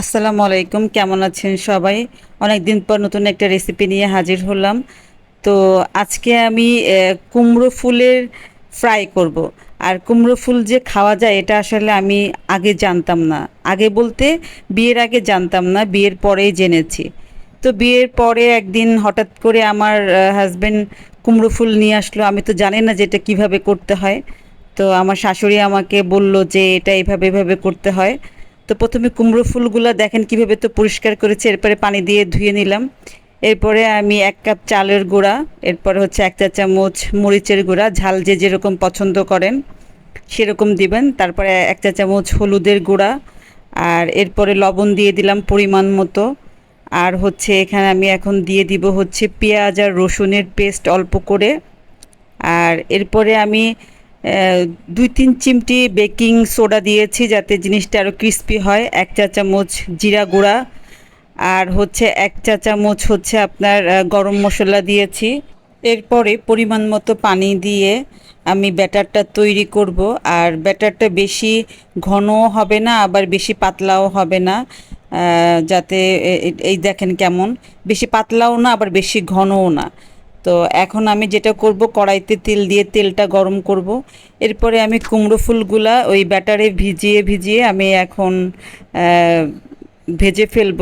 আসসালামু আলাইকুম, কেমন আছেন সবাই? অনেক দিন পর নতুন একটা রেসিপি নিয়ে হাজির হলাম। তো আজকে আমি কুমড়ো ফুলের ফ্রাই করব। আর কুমড়ো ফুল যে খাওয়া যায়, এটা আসলে আমি আগে জানতাম না। আগে বলতে বিয়ের আগে জানতাম না, বিয়ের পরেই জেনেছি। তো বিয়ের পরে একদিন হঠাৎ করে আমার হাজব্যান্ড কুমড়ো ফুল নিয়ে আসলো। আমি তো জানি না যে এটা কীভাবে করতে হয়। তো আমার শাশুড়ি আমাকে বলল যে এটা এভাবে এভাবে করতে হয়। তো প্রথমে কুমড়ো ফুলগুলো দেখেন কীভাবে তো পরিষ্কার করেছে, এরপরে পানি দিয়ে ধুয়ে নিলাম। এরপরে আমি এক কাপ চালের গুঁড়া, এরপরে হচ্ছে এক চা চামচ মরিচের গুঁড়া, ঝাল যে যেরকম পছন্দ করেন সেরকম দিবেন। তারপরে এক চা চামচ হলুদের গুঁড়া, আর এরপরে লবণ দিয়ে দিলাম পরিমাণ মতো। আর হচ্ছে এখানে আমি এখন দিয়ে দিব হচ্ছে পেঁয়াজ আর রসুনের পেস্ট অল্প করে। আর এরপরে আমি দুই তিন চিমটি বেকিং সোডা দিয়েছি যাতে জিনিসটা আরও ক্রিস্পি হয়। এক চা চামচ জিরা গুঁড়া আর হচ্ছে এক চা চামচ হচ্ছে আপনার গরম মশলা দিয়েছি। এরপরে পরিমাণ মতো পানি দিয়ে আমি ব্যাটারটা তৈরি করব। আর ব্যাটারটা বেশি ঘনও হবে না, আবার বেশি পাতলাও হবে না যাতে এই দেখেন কেমন। বেশি পাতলাও না, আবার বেশি ঘনও না। তো এখন আমি যেটা করব, কড়াইতে তেল দিয়ে তেলটা গরম করব। এরপরে আমি কুমড়ো ফুলগুলা ওই ব্যাটারে ভিজিয়ে ভিজিয়ে আমি এখন ভেজে ফেলব।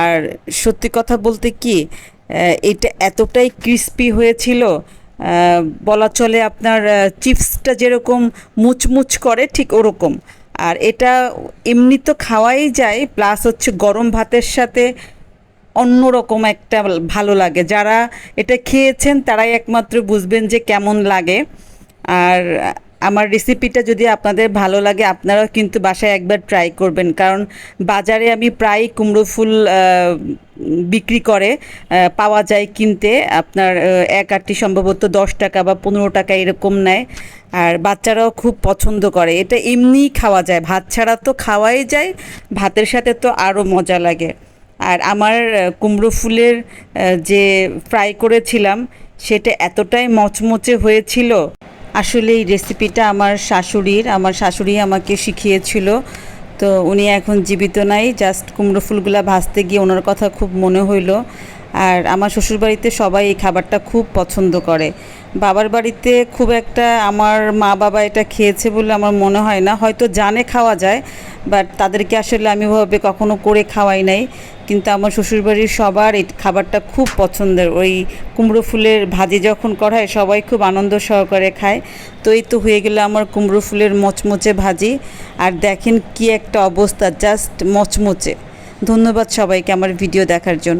আর সত্যি কথা বলতে কি এটা এতটাই ক্রিস্পি হয়েছিল বলা চলে আপনার চিপসটা যেরকম মুচমুচ করে ঠিক ওরকম। আর এটা এমনি তো খাওয়াই যায় প্লাস হচ্ছে গরম ভাতের সাথে অন্যরকম একটা ভালো লাগে। যারা এটা খেয়েছেন তারাই একমাত্র বুঝবেন যে কেমন লাগে। আর আমার রেসিপিটা যদি আপনাদের ভালো লাগে, আপনারাও কিন্তু বাসায় একবার ট্রাই করবেন। কারণ বাজারে আমি প্রায় কুমড়ো ফুল বিক্রি করে পাওয়া যায় কিনতে। আপনার এক আটটি সম্ভবত দশ টাকা বা পনেরো টাকা এরকম নেয়। আর বাচ্চারাও খুব পছন্দ করে। এটা এমনিই খাওয়া যায়। ভাত ছাড়া তো খাওয়াই যায়। ভাতের সাথে তো আরও মজা লাগে। আর আমার কুমড়ো ফুলের যে ফ্রাই করেছিলাম, সেটা এতটাই মচমচে হয়েছিল। আসলে এই রেসিপিটা আমার শাশুড়ির, আমার শাশুড়ি আমাকে শিখিয়েছিল। তো উনি এখন জীবিত নাই, জাস্ট কুমড়ো ফুলগুলা ভাজতে গিয়ে ওনার কথা খুব মনে হইল। আর আমার শ্বশুরবাড়িতে সবাই এই খাবারটা খুব পছন্দ করে। বাবার বাড়িতে খুব একটা আমার মা বাবা এটা খেয়েছে বলে আমার মনে হয় না। হয়তো জানে খাওয়া যায় বাট তাদেরকে আসলে আমি ওভাবে কখনো করে খাওয়াই নাই। কিন্তু আমার শ্বশুরবাড়ির সবার এই খাবারটা খুব পছন্দের। ওই কুমড়ো ফুলের ভাজি যখন করা হয়, সবাই খুব আনন্দ সহকারে খায়। তো এই তো হয়ে গেল আমার কুমড়ো ফুলের মচমচে ভাজি। আর দেখেন কি একটা অবস্থা জাস্ট মচমচে। ধন্যবাদ সবাইকে আমার ভিডিও দেখার জন্য।